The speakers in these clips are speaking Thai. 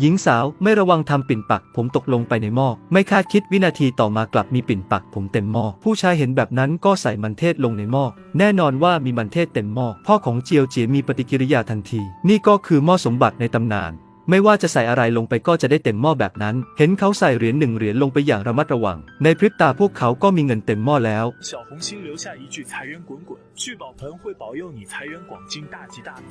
หญิงสาวไม่ระวังทำปิ่นปัก ผมตกลงไปในหม้อไม่คาดคิดวินาทีต่อมากลับมีปิ่นปัก ผมเต็มหม้อผู้ชายเห็นแบบนั้นก็ใส่มันเทศลงในหม้อแน่นอนว่ามีมันเทศเต็มหม้อพ่อของเจียวเจียมีปฏิกิริยาทันที นี่ก็คือหม้อสมบัติในตำนาน ไม่ว่าจะใส่อะไรลงไปก็จะได้เต็มหม้อแบบนั้น เห็นเขาใส่เหรียญหนึ่งเหรียญลงไปอย่างระมัดระวัง ในพริบตาพวกเขาก็มีเงินเต็มหม้อแล้ว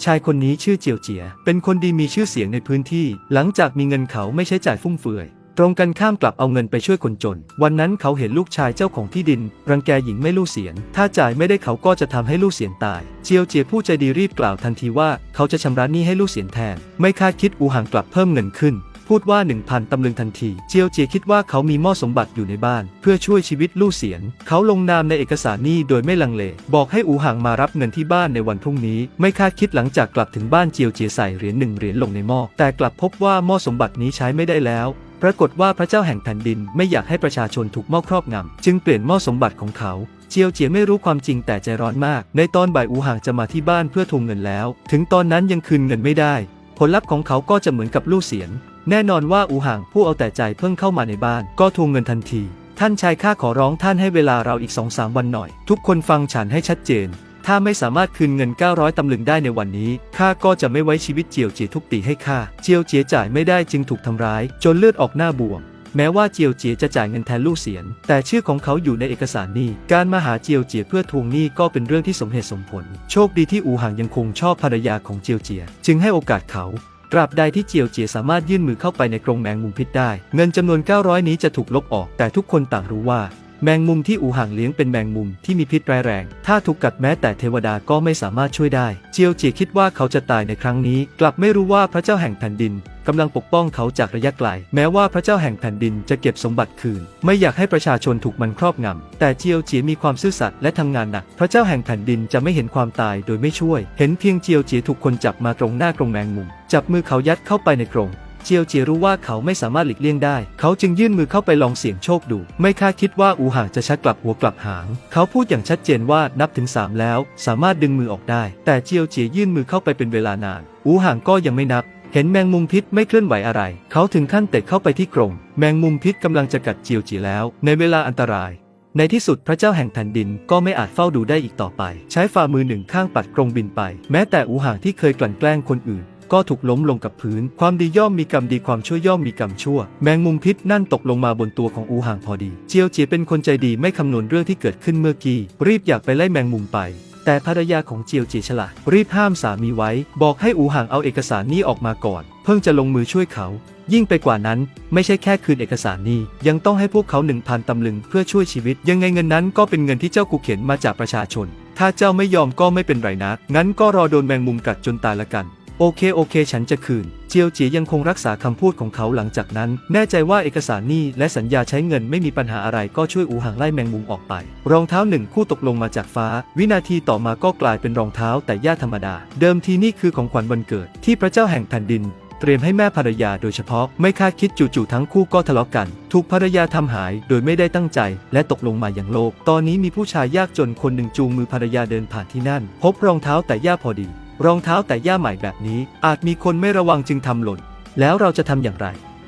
ชายคนนี้ชื่อเจียวเจีย เป็นคนดีมีชื่อเสียงในพื้นที่ หลังจากมีเงินเขาไม่ใช้จ่ายฟุ่มเฟือย ตรงกันข้ามกลับเอาเงินไปช่วยคนจน วันนั้นเขาเห็นลูกชายเจ้าของที่ดิน รังแกหญิงไม่ลู่เสียน ถ้าจ่ายไม่ได้เขาก็จะทำให้ลู่เสียนตาย เจียวเจียผู้ใจดีรีบกล่าวทันทีว่าเขาจะชำระหนี้ให้ลู่เสียนแทน ไม่คาดคิดอูห่างกลับเพิ่มเงินขึ้นพูดว่า 1,000 ตำลึงทันที เจียวเจียคิดว่าเขามีหม้อสมบัติอยู่ในบ้าน เพื่อช่วยชีวิตลู่เสียน เขาลงนามในเอกสารหนี้โดยไม่ลังเล บอกให้อูห่างมารับเงินที่บ้านในวันพรุ่งนี้ ไม่คาดคิดหลังจากกลับถึงบ้านเจียวเจียใส่เหรียญหนึ่งเหรียญลงในหม้อแต่กลับพบว่าหม้อสมบัตินี้ใช้ไม่ได้แล้ว ปรากฏว่าพระเจ้าแห่งแผ่นดินไม่อยากให้ประชาชนถูกมอครอบงำ จึงเปลี่ยนมอสมบัติของเขาเจียวเจียไม่รู้ความจริงแต่ใจร้อนมาก ในตอนบ่ายอูห่างจะมาที่บ้านเพื่อทวงเงินแล้ว ถึงตอนนั้นยังคืนเงินไม่ได้ ผลลัพธ์ของเขาก็จะเหมือนกับลู่เสียน แน่นอนว่าอูห่างผู้เอาแต่ใจเพิ่งเข้ามาในบ้าน ก็ทวงเงินทันที ท่านชายข้าขอร้องท่านให้เวลาเราอีกสองสามวันหน่อย ทุกคนฟังฉันให้ชัดเจน ถ้าไม่สามารถคืนเงิน 900 ตำลึงได้ในวันนี้ ข้าก็จะไม่ไว้ชีวิตเจียวเจียทุบตีให้ข้า เจียวเจียจ่ายไม่ได้จึงถูกทำร้าย จนเลือดออกหน้าบวม แม้ว่าเจียวเจียจะจ่ายเงินแทนลู่เสียน แต่ชื่อของเขาอยู่ในเอกสารนี้ การมาหาเจียวเจียเพื่อทวงหนี้ก็เป็นเรื่องที่สมเหตุสมผล โชคดีที่อูห่างยังคงชอบภรรยาของเจียวเจีย จึงให้โอกาสเขาตราบใดที่เจียวเจียสามารถยื่นมือเข้าไปในกรงแมงมุมพิษได้ เงินจำนวน 900 นี้จะถูกลบออก แต่ทุกคนต่างรู้ว่า แมงมุมที่อูห่างเลี้ยงเป็นแมงมุมที่มีพิษร้ายแรง ถ้าถูกกัดแม้แต่เทวดาก็ไม่สามารถช่วยได้ เจียวเจียคิดว่าเขาจะตายในครั้งนี้ กลับไม่รู้ว่าพระเจ้าแห่งแผ่นดินกำลังปกป้องเขาจากระยะไกล แม้ว่าพระเจ้าแห่งแผ่นดินจะเก็บสมบัติคืน ไม่อยากให้ประชาชนถูกมันครอบงำ แต่เจียวเจียมีความซื่อสัตย์และทำงานหนัก พระเจ้าแห่งแผ่นดินจะไม่เห็นความตายโดยไม่ช่วย เห็นเพียงเจียวเจียถูกคนจับมาตรงหน้ากรงแมงมุม จับมือเขายัดเข้าไปในกรง เจียวเจียรู้ว่าเขาไม่สามารถหลีกเลี่ยงได้ เขาจึงยื่นมือเข้าไปลองเสี่ยงโชคดู ไม่คาดคิดว่าอูห่างจะชักกลับหัวกลับหาง เขาพูดอย่างชัดเจนว่านับถึงสามแล้ว สามารถดึงมือออกได้ แต่เจียวเจียยื่นมือเข้าไปเป็นเวลานาน อูห่างก็ยังไม่นับเห็นแมงมุมพิษไม่เคลื่อนไหวอะไร เขาถึงขั้นเตะเข้าไปที่กรงแมงมุมพิษกำลังจะกัดเจียวจีแล้ว ในเวลาอันตราย ในที่สุดพระเจ้าแห่งแผ่นดินก็ไม่อาจเฝ้าดูได้อีกต่อไป ใช้ฝ่ามือหนึ่งข้างปัดกรงบินไป แม้แต่อูห่างที่เคยกลั่นแกล้งคนอื่น ก็ถูกล้มลงกับพื้น ความดีย่อมมีกรรมดีความชั่วย่อมมีกรรมชั่ว แมงมุมพิษนั่นตกลงมาบนตัวของอูห่างพอดี เจียวเจียเป็นคนใจดีไม่คำนวณเรื่องที่เกิดขึ้นเมื่อกี้ รีบอยากไปไล่แมงมุมไป แต่ภรรยาของเจียวเจียฉลาดรีบห้ามสามีไว้ บอกให้อูห่างเอาเอกสารนี้ออกมาก่อน เพิ่งจะลงมือช่วยเขา ยิ่งไปกว่านั้น ไม่ใช่แค่คืนเอกสารนี้ ยังต้องให้พวกเขาหนึ่งพันตำลึงเพื่อช่วยชีวิต ยังไงเงินนั้นก็เป็นเงินที่เจ้ากูเข็นมาจากประชาชน ถ้าเจ้าไม่ยอมก็ไม่เป็นไรนะงั้นก็รอโดนแมงมุมกัดจนตายละกัน โอเคโอเค ฉันจะคืน เจียวเจียยังคงรักษาคำพูดของเขาหลังจากนั้น แน่ใจว่าเอกสารหนี้และสัญญาใช้เงินไม่มีปัญหาอะไรก็ช่วยอูห่างไล่แมงมุมออกไป รองเท้าหนึ่งคู่ตกลงมาจากฟ้า วินาทีต่อมาก็กลายเป็นรองเท้าแต่ย่าธรรมดา เดิมทีนี่คือของขวัญวันเกิด ที่พระเจ้าแห่งแผ่นดินเตรียมให้แม่ภรรยาโดยเฉพาะไม่คาดคิดจู่ๆทั้งคู่ก็ทะเลาะกัน ถูกภรรยาทำหายโดยไม่ได้ตั้งใจ และตกลงมาอย่างโลก ตอนนี้มีผู้ชายยากจนคนหนึ่งจูงมือภรรยาเดินผ่านที่นั่น พบรองเท้าแต่ย่าพอดี รองเท้าแต่ย่าใหม่แบบนี้ อาจมีคนไม่ระวังจึงทำหล่น แล้วเราจะทำอย่างไร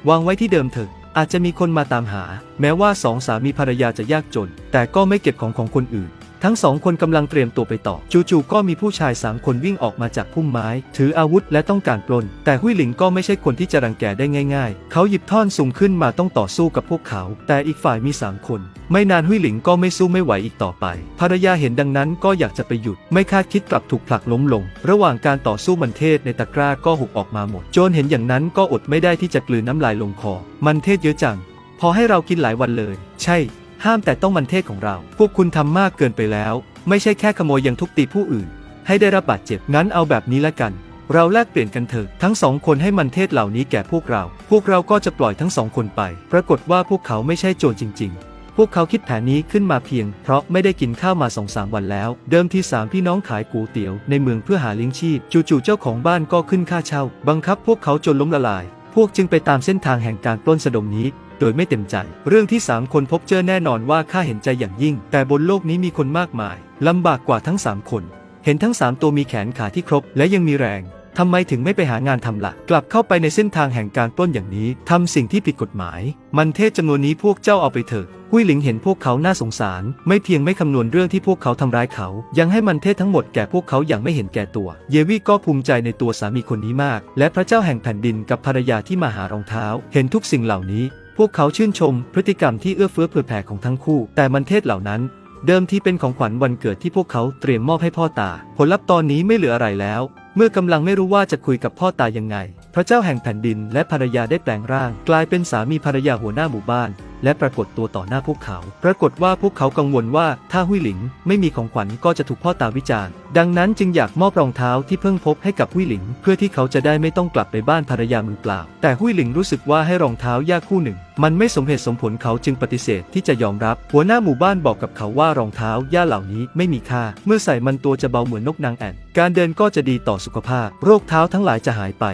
วางไว้ที่เดิมเถอะ อาจจะมีคนมาตามหา แม้ว่าสองสามีภรรยาจะยากจน แต่ก็ไม่เก็บของของคนอื่น ทั้งสองคนกำลังเตรียมตัวไปต่อ จู่ๆก็มีผู้ชายสามคนวิ่งออกมาจากพุ่มไม้ ถืออาวุธและต้องการปล้น แต่หุยหลิงก็ไม่ใช่คนที่จะรังแกได้ง่าย ๆ เขาหยิบท่อนสูงขึ้นมาต้องต่อสู้กับพวกเขา แต่อีกฝ่ายมีสามคน ไม่นานหุยหลิงก็ไม่สู้ไม่ไหวอีกต่อไป ภรรยาเห็นดังนั้นก็อยากจะไปหยุด ไม่คาดคิดกลับถูกผลักล้มลง ระหว่างการต่อสู้มันเทศในตะกร้าก็หุบออกมาหมด โจนเห็นอย่างนั้นก็อดไม่ได้ที่จะกลืนน้ำลายลงคอ มันเทศเยอะจัง พอให้เรากินหลายวันเลย ใช่ ห้ามแต่ต้องมันเทศของเรา พวกคุณทำมากเกินไปแล้ว ไม่ใช่แค่ขโมยยังทุบตีผู้อื่น ให้ได้รับบาดเจ็บ งั้นเอาแบบนี้ละกัน เราแลกเปลี่ยนกันเถอะ ทั้งสองคนให้มันเทศเหล่านี้แก่พวกเรา พวกเราก็จะปล่อยทั้งสองคนไป ปรากฏว่าพวกเขาไม่ใช่โจรจริง ๆพวกเขาคิดแผนนี้ขึ้นมาเพียง เพราะไม่ได้กินข้าวมาสองสามวันแล้ว เดิมทีสามพี่น้องขายก๋วยเตี๋ยวในเมืองเพื่อหาเลี้ยงชีพ จู่ๆเจ้าของบ้านก็ขึ้นค่าเช่า บังคับพวกเขาจนล้มละลาย พวกจึงไปตามเส้นทางแห่งการปล้นสะดมนี้ โดยไม่เต็มใจ เรื่องที่สามคนพบเจอแน่นอนว่าข้าเห็นใจอย่างยิ่ง แต่บนโลกนี้มีคนมากมายลำบากกว่าทั้งสามคน เห็นทั้งสามตัวมีแขนขาที่ครบ และยังมีแรงทำไมถึงไม่ไปหางานทำละ่ะ กลับเข้าไปในเส้นทางแห่งการปล้นอย่างนี้ทำสิ่งที่ผิดกฎหมาย มันเทศจำนวนนี้พวกเจ้าเอาไปเถอะหุยหลิงเห็นพวกเขาน่าสงสาร ไม่เพียงไม่คำนวณเรื่องที่พวกเขาทำร้ายเขา ยังให้มันเทศทั้งหมดแก่พวกเขาอย่างไม่เห็นแก่ตัว เยวี่ก็ภูมิใจในตัวสามีคนนี้มาก และพระเจ้าแห่งแผ่นดินกับภรรยาที่มาหารองเท้า เห็นทุกสิ่งเหล่านี้ พวกเขาชื่นชมพฤติกรรมที่เอื้อเฟื้อเผื่อแผ่ของทั้งคู่ แต่มันเทศเหล่านั้น เดิมที่เป็นของขวัญวันเกิดที่พวกเขาเตรียมมอบให้พ่อตา ผลลัพธ์ตอนนี้ไม่เหลืออะไรแล้ว เมื่อกำลังไม่รู้ว่าจะคุยกับพ่อตายังไง พระเจ้าแห่งแผ่นดินและภรรยาได้แปลงร่าง กลายเป็นสามีภรรยาหัวหน้าหมู่บ้าน และปรากฏตัวต่อหน้าพวกเขา ปรากฏว่าพวกเขากังวลว่าถ้าหุยหลิงไม่มีของขวัญก็จะถูกพ่อตาวิจารณ์ ดังนั้นจึงอยากมอบรองเท้าที่เพิ่งพบให้กับหุยหลิง เพื่อที่เขาจะได้ไม่ต้องกลับไปบ้านภรรยามือเปล่า แต่หุยหลิงรู้สึกว่าให้รองเท้ายากคู่หนึ่ง มันไม่สมเหตุสมผลเขาจึงปฏิเสธที่จะยอมรับ หัวหน้าหมู่บ้านบอกกับเขาว่ารองเท้าย่าเหล่านี้ไม่มีค่า เมื่อใส่มันตัวจะเบาเหมือนนกนางแอ่น การเดินก็จะดีต่อสุขภาพ โรคเท้าทั้งหลายจะหายไป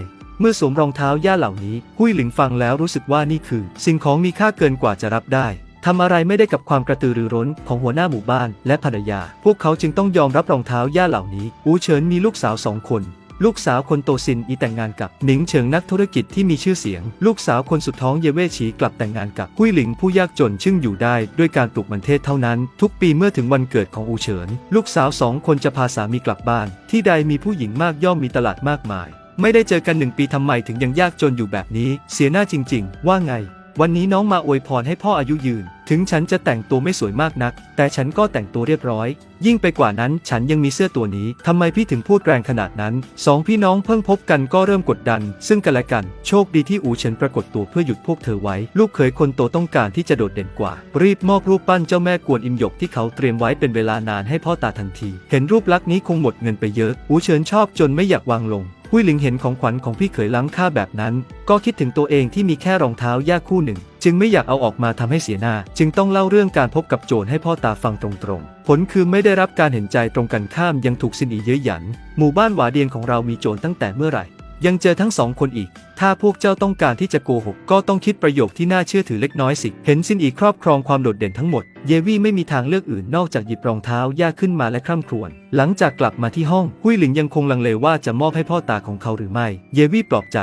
เมื่อสวมรองเท้าย่าเหล่านี้หุยหลิงฟังแล้วรู้สึกว่านี่คือ สิ่งของมีค่าเกินกว่าจะรับได้ทำอะไรไม่ได้กับความกระตือรือร้นของหัวหน้าหมู่บ้านและภรรยา พวกเขาจึงต้องยอมรับรองเท้าย่าเหล่านี้ อูเฉินมีลูกสาวสองคน ลูกสาวคนโตซินอีแต่งงานกับหนิงเฉิงนักธุรกิจที่มีชื่อเสียง ลูกสาวคนสุดท้องเยเว่ฉีกลับแต่งงานกับหุยหลิงผู้ยากจนซึ่งอยู่ได้ด้วยการปลูกมันเทศเท่านั้น ทุกปีเมื่อถึงวันเกิดของอูเฉิน ลูกสาวสองคนจะพาสามีกลับบ้าน ที่ใดมีผู้หญิงมากย่อมมีตลาดมากมาย ไม่ได้เจอกันหนึ่งปีทำไมถึงยังยากจนอยู่แบบนี้ เสียหน้าจริง ๆ ว่าไง วันนี้น้องมาอวยพรให้พ่ออายุยืน ถึงฉันจะแต่งตัวไม่สวยมากนัก แต่ฉันก็แต่งตัวเรียบร้อย ยิ่งไปกว่านั้นฉันยังมีเสื้อตัวนี้ทำไมพี่ถึงพูดแรงขนาดนั้นสองพี่น้องเพิ่งพบกันก็เริ่มกดดัน ซึ่งกันและกัน โชคดีที่อูเฉินปรากฏตัวเพื่อหยุดพวกเธอไว้ ลูกเขยคนโตต้องการที่จะโดดเด่นกว่า รีบมอบรูปปั้นเจ้าแม่กวนอิมหยกที่เขาเตรียมไว้เป็นเวลานานให้พ่อตาทันที เห็นรูปลักษณ์นี้คงหมดเงินไปเยอะ อูเฉินชอบจนไม่อยากวางลง หุยหลิงเห็นของขวัญของพี่เขยล้ำค่าแบบนั้น ก็คิดถึงตัวเองที่มีแค่รองเท้าย่าคู่หนึ่ง จึงไม่อยากเอาออกมาทำให้เสียหน้า จึงต้องเล่าเรื่องการพบกับโจรให้พ่อตาฟังตรงๆ ผลคือไม่ได้รับการเห็นใจตรงกันข้ามยังถูกสินอีเย้ยหยัน หมู่บ้านหวาเดียนของเรามีโจรตั้งแต่เมื่อไหร่ ยังเจอทั้งสองคนอีก ถ้าพวกเจ้าต้องการที่จะโกหก ก็ต้องคิดประโยคที่น่าเชื่อถือเล็กน้อยสิ เห็นซินอีครอบครองความโดดเด่นทั้งหมด เยวี่ไม่มีทางเลือกอื่นนอกจากหยิบรองเท้าย่าขึ้นมาและคร่ำครวญ หลังจากกลับมาที่ห้อง หุยหลิงยังคงลังเลว่าจะมอบให้พ่อตาของเขาหรือไม่ เยวี่ปลอบใจ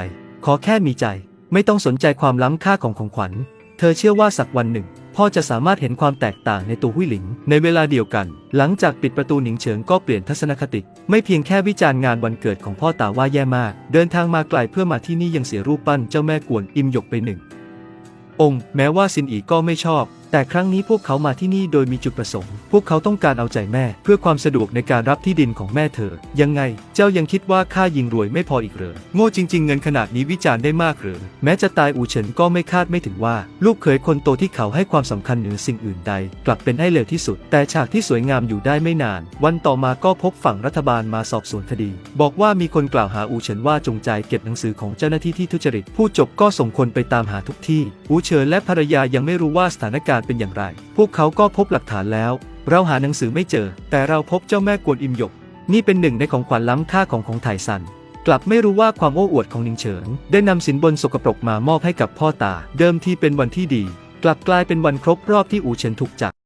ขอแค่มีใจ ไม่ต้องสนใจความล้ำค่าของของขวัญ เธอเชื่อว่าสักวันหนึ่ง พ่อจะสามารถเห็นความแตกต่างในตัวหุยหลิง ในเวลาเดียวกัน หลังจากปิดประตูหนิงเฉิงก็เปลี่ยนทัศนคติ ไม่เพียงแค่วิจารณ์งานวันเกิดของพ่อตาว่าแย่มาก เดินทางมาไกลเพื่อมาที่นี่ยังเสียรูปปั้นเจ้าแม่กวนอิมหยกไปหนึ่งองค์แม้ว่าซินอีก็ไม่ชอบ แต่ครั้งนี้พวกเขามาที่นี่โดยมีจุดประสงค์ พวกเขาต้องการเอาใจแม่ เพื่อความสะดวกในการรับที่ดินของแม่เธอ ยังไง เจ้ายังคิดว่าค่ายิงรวยไม่พออีกเหรอ โง่จริง ๆ เงินขนาดนี้วิจารณ์ได้มากหรือ แม้จะตายอูเฉินก็ไม่คาดไม่ถึงว่า ลูกเขยคนโตที่เขาให้ความสำคัญเหนือสิ่งอื่นใด กลับเป็นให้เลวที่สุด แต่ฉากที่สวยงามอยู่ได้ไม่นาน วันต่อมาก็พบฝั่งรัฐบาลมาสอบสวนคดี บอกว่ามีคนกล่าวหาอูเฉินว่าจงใจเก็บหนังสือของเจ้าหน้าที่ที่ทุจริต ผู้จบก็ส่งคนไปตามหาทุกที่ อูเฉินและภรรยายังไม่รู้ว่าสถานการณ์เป็นอย่างไร พวกเขาก็พบหลักฐานแล้ว เราหาหนังสือไม่เจอ แต่เราพบเจ้าแม่กวนอิมหยก นี่เป็นหนึ่งในของขวัญล้ำค่าของของไทซัน กลับไม่รู้ว่าความโอ้อวดของนิงเฉิงได้นำสินบนสกปรกมามอบให้กับพ่อตา เดิมที่เป็นวันที่ดี กลับกลายเป็นวันครบรอบที่อูเฉินถูกจับ